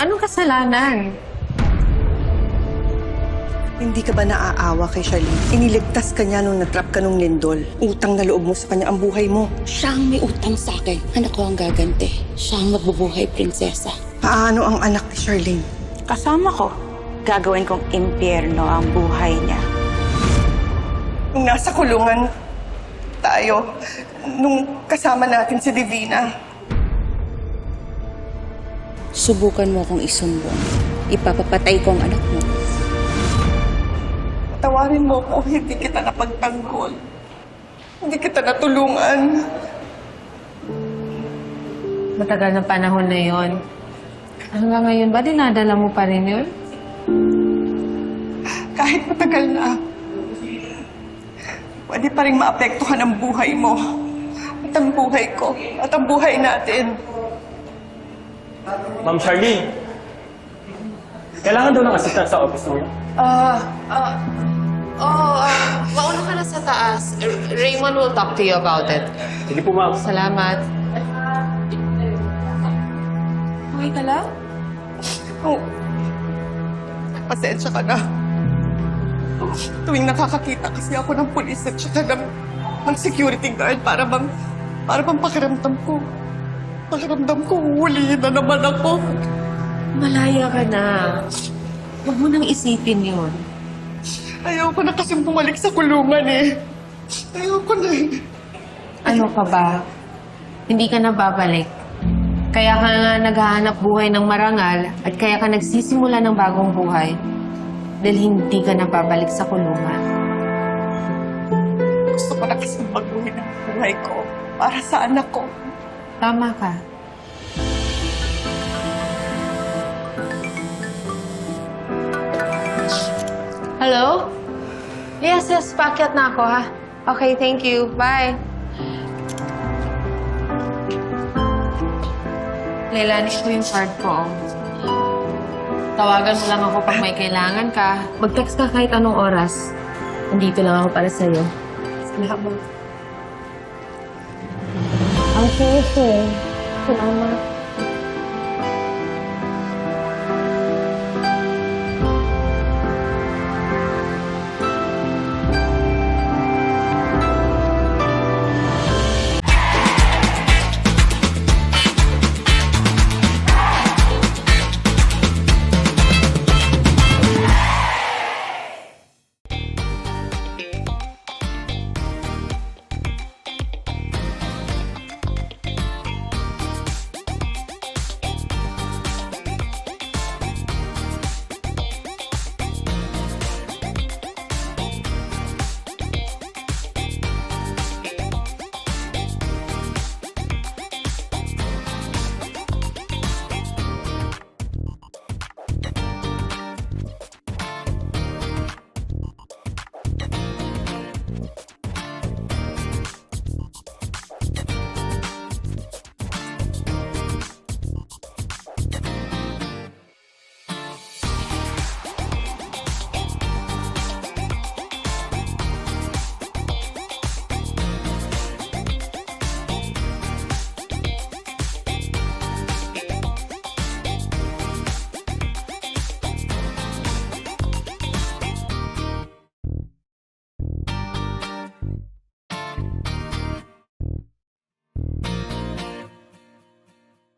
Anong kasalanan? Hindi ka ba naaawa kay Charlene? Iniligtas ka niya nung natrap ka nung lindol. Utang na loob mo sa kanya ang buhay mo. Siya ang may utang sa akin. Anak ko ang gaganti. Siya ang magbubuhay prinsesa. Paano ang anak ni Charlene? Kasama ko. Gagawin kong impyerno ang buhay niya. Nung nasa kulungan tayo, nung kasama natin si Divina, Subukan mo akong isumbong. Ipapapatay ko ang anak mo. tawarin mo ko, hindi kita napagtanggol. Hindi kita natulungan. Matagal na panahon na yon. Hanggang ngayon ba dinadala mo pa rin yun? Kahit matagal na, pwede pa rin maapektuhan ang buhay mo. At ang buhay ko. At ang buhay natin. Ma'am Charlene, kailangan daw ng assistant sa office mo. Ah, ah, oh, ah, mauna ka na sa taas. R- Raymond will talk to you about it. Sige po, ma'am. Salamat. Okay ka lang? Oh, pasensya ka na. Tuwing nakakakita kasi ako ng pulis at saka ng, ng security guard para bang, para bang pakiramdam ko. Pakiramdam ko, huhulihin na naman ako. Malaya ka na. Huwag mo nang isipin yun. Ayoko na kasing bumalik sa kulungan eh. Ayoko na eh. Ano ka ba? Hindi ka na babalik. Kaya ka nga naghahanap buhay ng marangal at kaya ka nagsisimula ng bagong buhay dahil hindi ka na babalik sa kulungan. Gusto ko na kasing baguhin ang buhay ko para sa anak ko. Tama ka. Hello? Yes, yes. Pakyat na ako, ha? Okay, thank you. Bye. Leilani ko yung card ko. Tawagan mo lang ako pag may kailangan ka. Mag-text ka kahit anong oras. Nandito lang ako para sa'yo. Salamat. Okay, okay. Salamat.